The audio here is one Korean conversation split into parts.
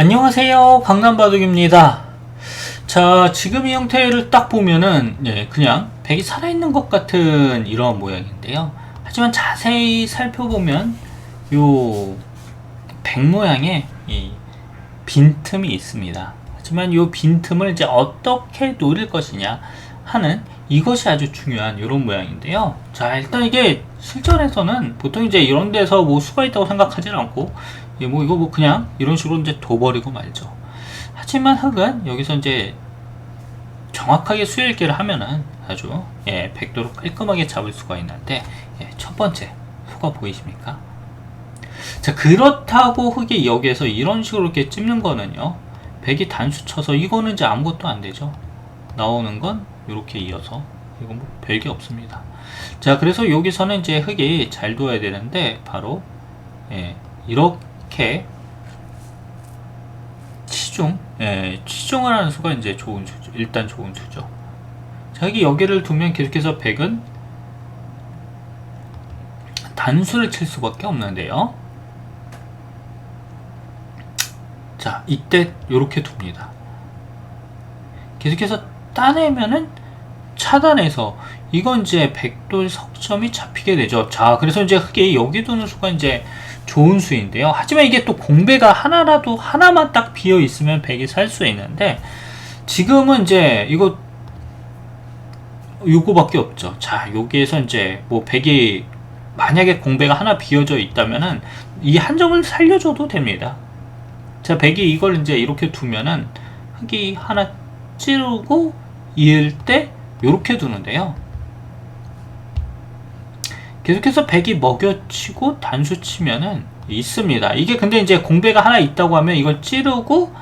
안녕하세요. 강남바둑입니다. 자 지금 이 형태를 딱 보면은 예, 그냥 백이 살아있는 것 같은 이런 모양인데요. 하지만 자세히 살펴보면 요 백 모양에 이 빈틈이 있습니다. 하지만 요 빈틈을 이제 어떻게 노릴 것이냐 하는 이것이 아주 중요한 이런 모양인데요. 자, 일단 이게 실전에서는 보통 이제 이런 데서 뭐 수가 있다고 생각하지 않고, 예, 뭐 이거 뭐 그냥 이런 식으로 이제 둬버리고 말죠. 하지만 흙은 여기서 이제 정확하게 수일기를 하면은 아주 예, 백도로 깔끔하게 잡을 수가 있는데, 예, 첫 번째 수가 보이십니까? 자, 그렇다고 흙이 여기에서 이런 식으로 이렇게 찝는 거는요, 백이 단수 쳐서 이거는 이제 아무것도 안 되죠. 나오는 건 이렇게 이어서 이건 뭐 별게 없습니다. 자, 그래서 여기서는 이제 흙이 잘 둬야 되는데 바로 예, 이렇게 치중, 예, 치중을 하는 수가 이제 좋은 수죠. 일단 좋은 수죠. 자, 여기 여기를 두면 계속해서 백은 단수를 칠 수밖에 없는데요. 자, 이때 이렇게 둡니다. 계속해서 따내면은 차단해서 이건 이제 백돌 석점이 잡히게 되죠. 자, 그래서 이제 흙이 여기 두는 수가 이제 좋은 수인데요. 하지만 이게 또 공배가 하나라도 하나만 딱 비어 있으면 백이 살 수 있는데 지금은 이제 이거 요거밖에 없죠. 자, 여기에서 이제 뭐 백이 만약에 공배가 하나 비어져 있다면은 이한 점을 살려줘도 됩니다. 자, 백이 이걸 이제 이렇게 두면은 흙이 하나 찌르고 이을 때 이렇게 두는데요. 계속해서 백이 먹여치고 단수 치면은 있습니다. 이게 근데 이제 공배가 하나 있다고 하면 이걸 찌르고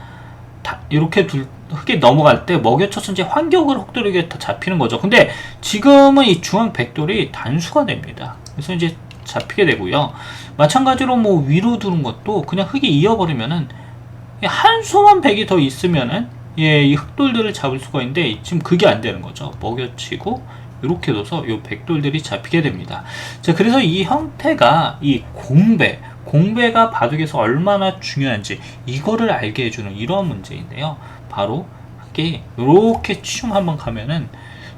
다 이렇게 둘 흙이 넘어갈 때 먹여쳐서 이제 흙돌이게 다 잡히는 거죠. 근데 지금은 이 중앙 백돌이 단수가 됩니다. 그래서 이제 잡히게 되고요. 마찬가지로 뭐 위로 두는 것도 그냥 흙이 이어버리면은 한 수만 백이 더 있으면은 예, 이 흑돌들을 잡을 수가 있는데 지금 그게 안 되는 거죠. 먹여치고 이렇게 둬서 이 백돌들이 잡히게 됩니다. 자, 그래서 이 형태가 이 공배, 공배가 바둑에서 얼마나 중요한지 이거를 알게 해주는 이러한 문제인데요. 바로 이게 이렇게 치중 한번 가면은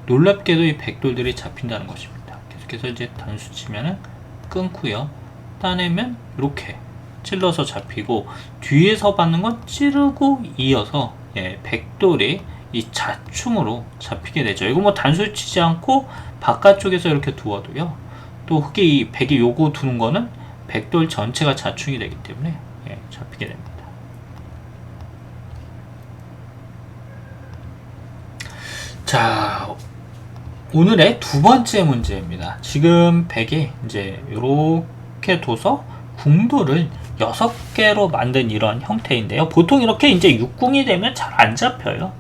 놀랍게도 이 백돌들이 잡힌다는 것입니다. 계속해서 이제 단수 치면은 끊고요. 따내면 이렇게 찔러서 잡히고 뒤에서 받는 건 찌르고 이어서 예, 백돌이 이 자충으로 잡히게 되죠. 이거 뭐 단수 치지 않고 바깥쪽에서 이렇게 두어도요. 또 흙이 이 백이 요거 두는 거는 백돌 전체가 자충이 되기 때문에 예, 잡히게 됩니다. 자, 오늘의 두 번째 문제입니다. 지금 백이 이제 이렇게 둬서 궁도를 6개로 만든 이런 형태인데요. 보통 이렇게 이제 육궁이 되면 잘 안 잡혀요.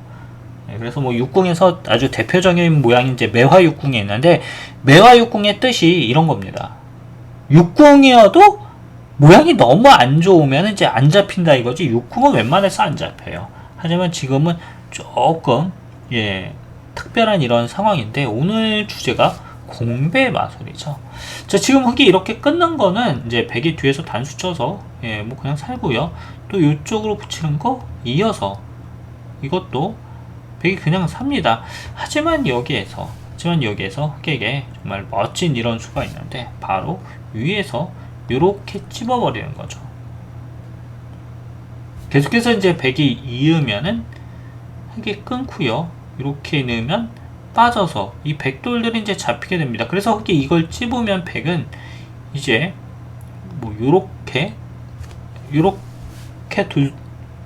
네, 그래서 뭐 육궁에서 아주 대표적인 모양이 이제 매화육궁이 있는데 매화육궁의 뜻이 이런 겁니다. 육궁이어도 모양이 너무 안 좋으면 이제 안 잡힌다 이거지 육궁은 웬만해서 안 잡혀요. 하지만 지금은 조금 예 특별한 이런 상황인데 오늘 주제가 공배 마술이죠. 자, 지금 흙이 이렇게 끊는 거는 이제 백이 뒤에서 단수 쳐서 예, 뭐 그냥 살고요. 또 이쪽으로 붙이는 거 이어서 이것도 백이 그냥 삽니다. 하지만 여기에서 하지만 여기에서 흑에게 정말 멋진 이런 수가 있는데 바로 위에서 이렇게 찝어버리는 거죠. 계속해서 이제 백이 이으면은 흑이 끊고요. 이렇게 넣으면 빠져서 이 백돌들이 이제 잡히게 됩니다. 그래서 흑이 이걸 찝으면 백은 이제 뭐 요렇게 요렇게 둘,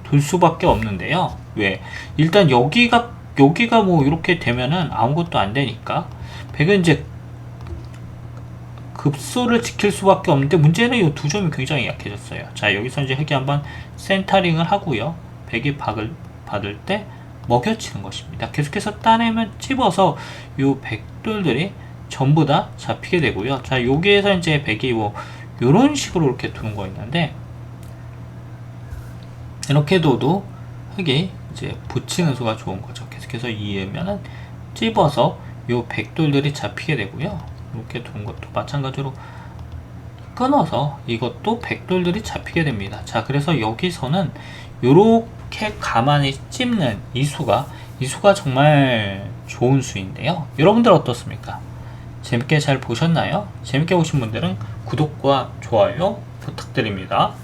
둘 수밖에 없는데요. 왜? 일단 여기가 여기가 뭐 이렇게 되면은 아무것도 안 되니까 백은 이제 급소를 지킬 수밖에 없는데 문제는 이 두 점이 굉장히 약해졌어요. 자 여기서 이제 흑이 한번 센터링을 하고요. 백이 박을 받을 때 먹여치는 것입니다. 계속해서 따내면 찝어서 요 백돌들이 전부 다 잡히게 되고요. 자 여기에서 이제 백이 뭐 요런 식으로 이렇게 두는 거 있는데 이렇게 둬도 흙이 이제 붙이는 수가 좋은 거죠. 계속해서 이으면은 찝어서 요 백돌들이 잡히게 되고요. 이렇게 두는 것도 마찬가지로 끊어서 이것도 백돌들이 잡히게 됩니다. 자, 그래서 여기서는 요 렇게 가만히 찝는 이 수가 이 수가 정말 좋은 수인데요. 여러분들 어떻습니까? 재밌게 잘 보셨나요? 재밌게 보신 분들은 구독과 좋아요 부탁드립니다.